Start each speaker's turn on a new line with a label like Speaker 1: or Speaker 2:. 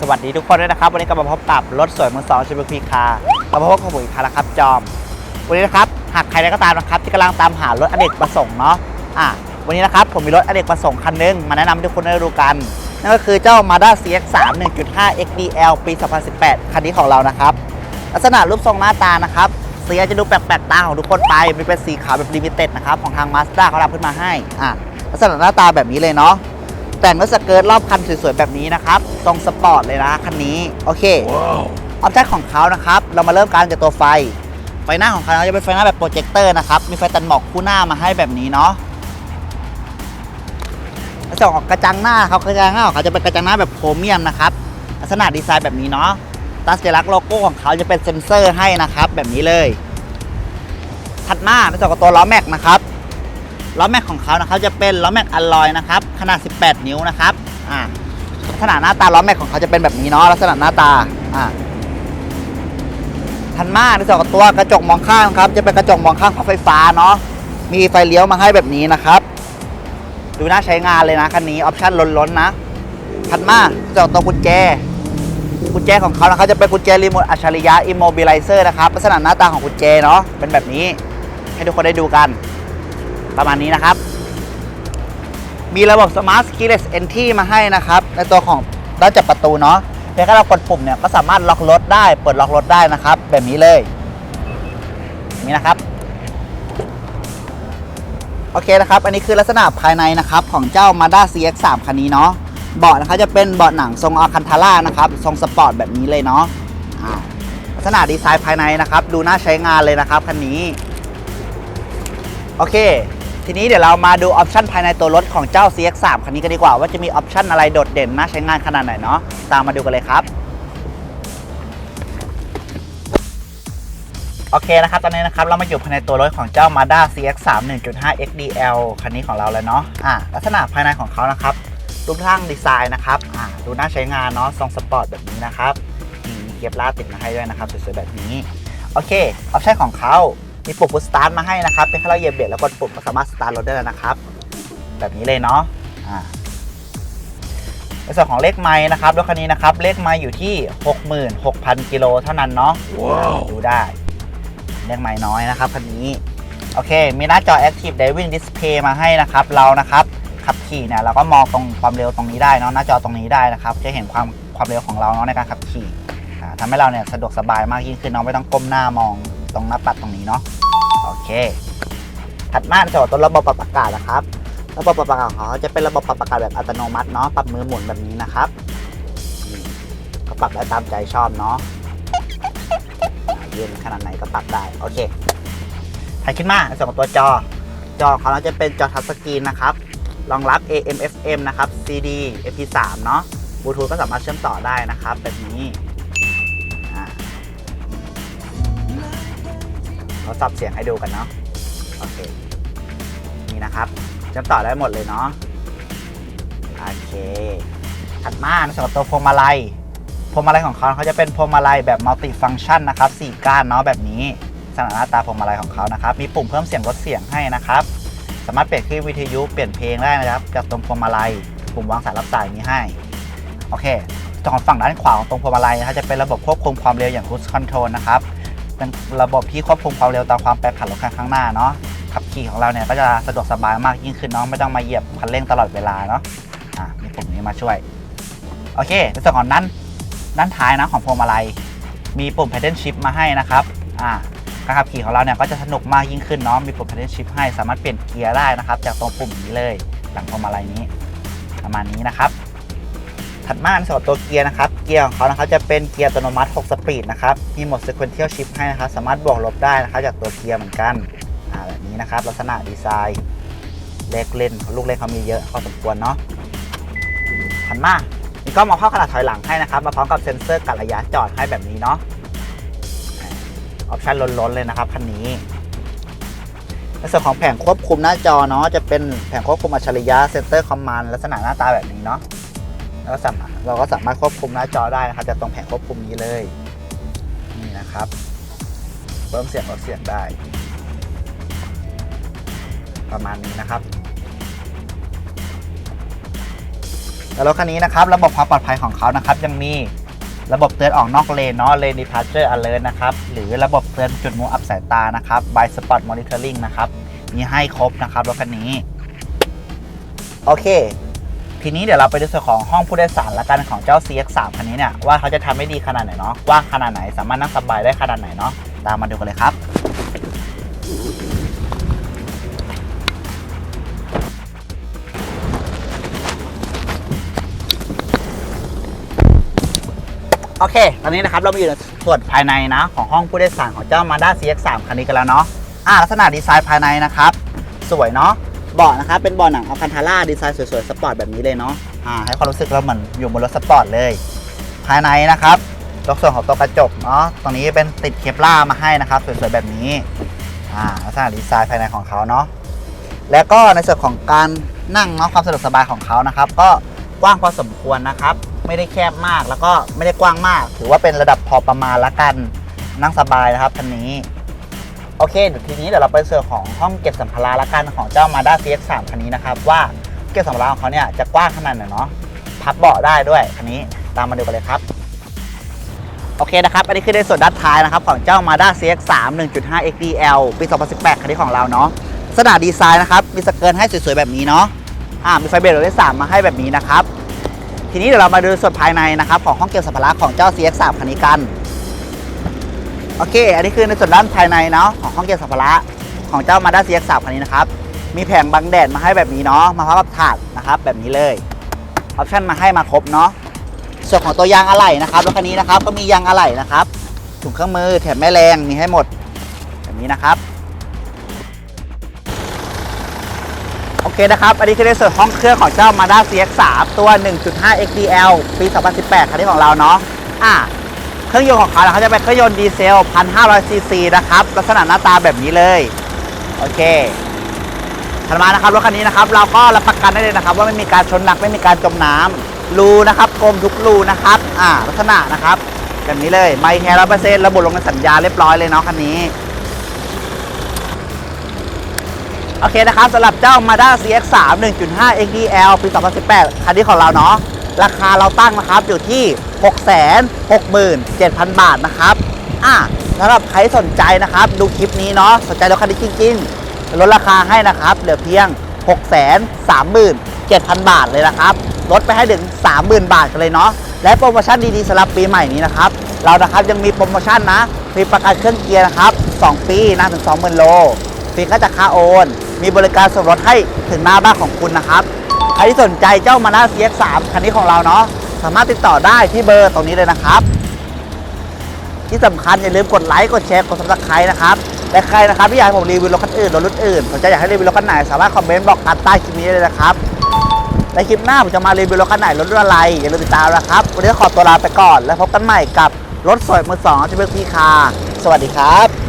Speaker 1: สวัสดีทุกคนด้วยนะครับ วันนี้กลับมาพบกับรถสวยมือสองชิบุพีคาร์มาพบกับผมอีกครั้งครับจอม วันนี้นะครับหากใครใดก็ตามนะครับที่กำลังตามหารถอเนกประสงค์เนาะอะวันนี้นะครับผมมีรถอเนกประสงค์คันหนึงมาแนะนำให้ทุกคนได้รู้กัน นั่นก็คือเจ้า Mazda CX-3 1.5 XDL ปี 2018 คันนี้ของเรานะครับ ลักษณะรูปทรงหน้าตานะครับสีอาจจะดูแปลกๆตาของทุกคนไปมันเป็นสีขาวแบบลิมิเต็ดนะครับของทาง Mazda เขาทำขึ้นมาให้อะลักษณะหน้าตาแบบนี้เลยเนาะ แต่งด้วยสเกิร์ตรอบคันสวยๆแบบนี้นะครับทรงสปอร์ตเลยนะคันนี้ โอเคออปชั่นของเขานะครับ เรามาเริ่มการจากตัวไฟ ไฟหน้าของเขาจะเป็นไฟหน้าแบบโปรเจคเตอร์นะครับ มีไฟตัดหมอกคู่หน้ามาให้แบบนี้เนาะในส่วนของกระจังหน้าเขากระจังหน้าของเขาจะเป็นกระจังหน้าแบบโครเมียมนะครับ ลักษณะดีไซน์แบบนี้เนาะตาสัญลักษณ์โลโก้ของเขาจะเป็นเซ็นเซอร์ให้นะครับ แบบนี้เลย ถัดมาในส่วนของตัวล้อแม็กนะครับ ล้อแม็กของเขานะครับจะเป็นล้อแม็กอลลอยนะครับขนาด 18 นิ้วนะครับอ่าลักษณะหน้าตาล้อแม็กของเขาจะเป็นแบบนี้เนาะลักษณะหน้าตาอ่าทันมาในส่วนของตัวกระจกมองข้างครับ จะเป็นกระจกมองข้างพับไฟฟ้าเนาะมีไฟเลี้ยวมาให้แบบนี้นะครับ ดูน่าใช้งานเลยนะคันนี้ออปชั่นล้นๆนะทันมาในส่วนของตัวกุญแจกุญแจของเขานะครับจะเป็นกุญแจรีโมทอัจฉริยะ Immobilizer นะครับลักษณะหน้าตาของกุญแจเนาะเป็นแบบนี้ให้ทุกคนได้ดูกัน ประมาณนี้นะครับ มีระบบ Smart Keyless Entry มาให้นะครับ ในตัวของด้านจับประตูเนาะเพียงแค่เรากดปุ่มเนี่ยก็สามารถล็อกรถได้ เปิดล็อกรถได้นะครับ แบบนี้เลยนี่นะครับ โอเคนะครับ อันนี้คือลักษณะภายในนะครับของเจ้า Mazda CX-3 คันนี้เนาะเบาะนะครับจะเป็นเบาะหนังทรงอัลคันทาร่านะครับ ทรงสปอร์ตแบบนี้เลยเนาะลักษณะดีไซน์ภายในนะครับ ดูน่าใช้งานเลยนะครับคันนี้ โอเค ทีนี้เดี๋ยวเรามาดูออปชันภายในตัวรถของเจ้า CX-3 คันนี้กันดีกว่า ว่าจะมีออปชันอะไรโดดเด่นน่าใช้งานขนาดไหนเนาะตามมาดูกันเลยครับโอเคนะครับตอนนี้นะครับเรามาอยู่ภายในตัวรถของเจ้า Mazda CX-3 1.5 XDL คันนี้ของเราแล้วเนาะอ่าลักษณะภายในของเขานะครับรูปร่างดีไซน์นะครับอ่าดูน่าใช้งานเนาะทรงสปอร์ตแบบนี้นะครับมีเกียร์ลาดติดมาให้ด้วยนะครับสวยๆแบบนี้โอเคออปชันของเขา มีปุ่มพุชสตาร์ทมาให้นะครับ เป็นแค่เราเหยียบเบรกแล้วกดปุ่มก็สามารถสตาร์ทรถได้แล้วนะครับ แบบนี้เลยเนาะอ่าในส่วนของเลขไม้นะครับรถคันนี้นะครับ เลขไม้อยู่ที่ 66,000 กิโลเท่านั้นเนาะดูได้ เลขไม้น้อยนะครับคันนี้ โอเค มีหน้าจอ Active Driving Display มาให้นะครับ เรานะครับ ขับขี่เนี่ยเราก็มองตรงความเร็วตรงนี้ได้เนาะ หน้าจอตรงนี้ได้นะครับ จะเห็นความความเร็วของเราเนาะในการขับขี่อ่าทำให้เราเนี่ยสะดวกสบายมากยิ่งขึ้นเนาะไม่ต้องก้มหน้ามอง ตรงหน้าปัดตรงนี้เนาะโอเค ถัดมาจะตัวระบบปรับอากาศนะครับ ระบบปรับอากาศของเขาจะเป็นระบบปรับอากาศแบบอัตโนมัติเนาะปรับมือหมุนแบบนี้นะครับก็ปรับได้ตามใจชอบเนาะเย็นขนาดไหนก็ปรับได้โอเคถัดขึ้นมาในส่วนของตัวจอ จอของเขาจะเป็นจอทัชสกรีนนะครับรองรับ AM FM นะครับ CD MP3 เนาะบลูทูธก็สามารถเชื่อมต่อได้นะครับแบบนี้ เราสับเสียงให้ดูกันเนาะโอเคนี่นะครับเชื่อมต่อได้หมดเลยเนาะโอเคถัดมาในส่วนของตัวพวงมาลัยพวงมาลัยของเขาเขาจะเป็นพวงมาลัยแบบมัลติฟังชันนะครับสี่ก้านเนาะแบบนี้สถานะหน้าตาพวงมาลัยของเขานะครับ มีปุ่มเพิ่มเสียงลดเสียงให้นะครับ สามารถเปลี่ยนคลื่นวิทยุเปลี่ยนเพลงได้นะครับจากตรงพวงมาลัยปุ่มวางสายรับสายนี้ให้โอเคตรงฝั่งด้านขวาของตรงพวงมาลัยนะครับจะเป็นระบบควบคุมความเร็วอย่าง Cruise Control นะครับ เป็นระบบที่ควบคุมความเร็วตามความแปรผันรถคันข้างหน้าเนาะขับขี่ของเราเนี่ยก็จะสะดวกสบายมากยิ่งขึ้นเนาะไม่ต้องมาเหยียบคันเร่งตลอดเวลาเนาะอะมีปุ่มนี้มาช่วย โอเคในส่วนของด้นด้านท้ายนะของพวงมาลัยมีปุ่ม Pedal Shift มาให้นะครับอ่าการขับขี่ของเราเนี่ยก็จะสนุกมากยิ่งขึ้นเนาะมีปุ่ม Pedal Shift ให้สามารถเปลี่ยนเกียร์ได้นะครับ จากตรงปุ่มนี้เลย หลังพวงมาลัยนี้ ประมาณนี้นะครับ ถัดมาในส่วนของตัวเกียร์นะครับ เกียร์ของเขานะครับจะเป็นเกียร์อัตโนมัติ 6 สปีดนะครับ มีโหมด Sequential Shift ให้นะครับ สามารถบวกลบได้นะครับจากตัวเกียร์เหมือนกันอ่าแบบนี้นะครับ ลักษณะดีไซน์เล็กเล่นลูกเล่นเขามีเยอะพอสมควรเนาะถัดมามีกล้องมองภาพขนาดถอยหลังให้นะครับ มาพร้อมกับเซ็นเซอร์กัดระยะจอดให้แบบนี้เนาะออปชั่นล้นๆเลยนะครับคันนี้ในส่วนของแผงควบคุมหน้าจอเนาะจะเป็นแผงควบคุมอัจฉริยะเซนเตอร์คอมมานด์ลักษณะหน้าตาแบบนี้เนาะ แล้วสามารถเราก็สามารถควบคุมหน้าจอได้นะครับจากตรงแผงควบคุมนี้เลยนี่นะครับเพิ่มเสียงลดเสียงได้ ประมาณนี้นะครับแล้วรถคันนี้นะครับ ระบบความปลอดภัยของเขานะครับ ยังมีระบบเตือนออกนอกเลนเนาะ Lane Departure Alert นะครับ หรือระบบเตือนจุดมุมอับสายตานะครับ By Spot Monitoring นะครับ มีให้ครบนะครับรถคันนี้ โอเค ทีนี้เดี๋ยวเราไปดูส่วนของห้องผู้โดยสารละกันของเจ้า CX3 คันนี้เนี่ยว่าเขาจะทำได้ดีขนาดไหนเนาะว้างขนาดไหนสามารถนั่งสบายได้ขนาดไหนเนาะตามมาดูกันเลยครับโอเค ตอนนี้นะครับเรามาอยู่ในส่วนภายในนะของห้องผู้โดยสารของเจ้า Mazda CX-3 คันนี้กันแล้วเนาะอ่าลักษณะดีไซน์ภายในนะครับ สวยเนาะ เบาะนะครับเป็นเบาะหนังอัลคันทาร่าดีไซน์สวยๆสปอร์ตแบบนี้เลยเนาะอ่าให้ความรู้สึกเราเหมือนอยู่บนรถสปอร์ตเลย ภายในนะครับตรงส่วนของตัวกระจกเนาะตรงนี้เป็นติดเคปล่ามาให้นะครับสวยๆแบบนี้อ่าลักษณะดีไซน์ภายในของเขาเนาะแล้วก็ในส่วนของการนั่งเนาะความสะดวกสบายของเขานะครับ ก็กว้างพอสมควรนะครับ ไม่ได้แคบมากแล้วก็ไม่ได้กว้างมาก ถือว่าเป็นระดับพอประมาณละกันนั่งสบายนะครับคันนี้ โอเคเดี๋ยวทีนี้เดี๋ยวเราไปส่วนของห้องเก็บสัมภาระละกันของเจ้า Mazda CX-3 คันนี้นะครับว่าเก็บสัมภาระของเขาเนี่ยจะกว้างขนาดไหนเนาะพับเบาะได้ด้วยคันนี้ตามมาดูกันเลยครับโอเคนะครับ อันนี้คือในส่วนด้านท้ายนะครับ ของเจ้า Mazda CX-3 1.5 XDL ปี 2018 คันนี้ของเราเนาะลักษณะดีไซน์นะครับ มีสเกิร์ตให้สวยๆ แบบนี้เนาะอ่ามีไฟเบรกเลขสามมาให้แบบนี้นะครับ ทีนี้เดี๋ยวเรามาดูส่วนภายในนะครับ ของห้องเก็บสัมภาระของเจ้า CX-3 คันนี้กัน โอเค อันนี้คือในส่วนด้านภายในเนาะของห้องเก็บสัมภาระของเจ้า Mazda CX-3 คันนี้นะครับ มีแผงบังแดดมาให้แบบนี้เนาะ มาพร้อมกับถาดนะครับ แบบนี้เลย ออปชั่นมาให้มาครบเนาะ ส่วนของตัวยางอะไหล่นะครับรถคันนี้นะครับก็มียางอะไหล่นะครับ ถุงเครื่องมือแถมแม่แรงมีให้หมด แบบนี้นะครับ โอเคนะครับ อันนี้คือในส่วนห้องเครื่องของเจ้า Mazda CX-3 ตัว 1.5 XDL ปี 2018คันนี้ของเราเนาะ อ่า เครื่องยนต์ของเขาเขาจะเป็นเครื่องยนต์ดีเซล 1,500ซีซีนะครับ ลักษณะหน้าตาแบบนี้เลย โอเคถัดมานะครับรถคันนี้นะครับ เราก็รับประกันได้เลยนะครับ ว่าไม่มีการชนหนักไม่มีการจมน้ำรูนะครับกลมทุกรูนะครับ อ่า ลักษณะนะครับแบบนี้เลยไม่แท้ร้อยเปอร์เซ็นต์ระบุลงในสัญญาเรียบร้อยเลยเนาะคันนี้โอเคนะครับสำหรับเจ้า Mazda CX-3 1.5 XDL ปี 2018 คันนี้ของเราเนาะราคาเราตั้งนะครับอยู่ที่ 667,000 บาทนะครับ อะสำหรับใครสนใจนะครับ ดูคลิปนี้เนาะสนใจรถคันนี้จริงๆลดราคาให้นะครับ เหลือเพียง 637,000 บาทเลยนะครับลดไปให้ถึง 30,000 บาทกันเลยเนาะและโปรโมชั่นดีๆสำหรับปีใหม่นี้นะครับ เรานะครับยังมีโปรโมชั่นนะฟรีประกันเครื่องเกียร์นะครับ 2 ปีนานถึง 20,000 โลฟรีค่าจัดค่าโอน มีบริการส่งรถให้ถึงหน้าบ้านของคุณนะครับ ใครที่สนใจเจ้ามานา CX3 คันนี้ของเราเนาะ สามารถติดต่อได้ที่เบอร์ตรงนี้เลยนะครับ ที่สำคัญอย่าลืมกดไลค์กดแชร์กดซับสไครต์นะครับและใครนะครับที่อยากให้ผมรีวิวรถคันอื่นรถรุ่นอื่นสนใจอยากให้รีวิวรถคันไหนสามารถคอมเมนต์บอกกันใต้คลิปนี้เลยนะครับในคลิปหน้าผมจะมารีวิวรถคันไหนรถรุ่นอะไรอย่าลืมติดตามนะครับวันนี้ขอตัวลาไปก่อน แล้วพบกันใหม่กับรถสวยมือสองที่เบอร์พีคาสวัสดีครับ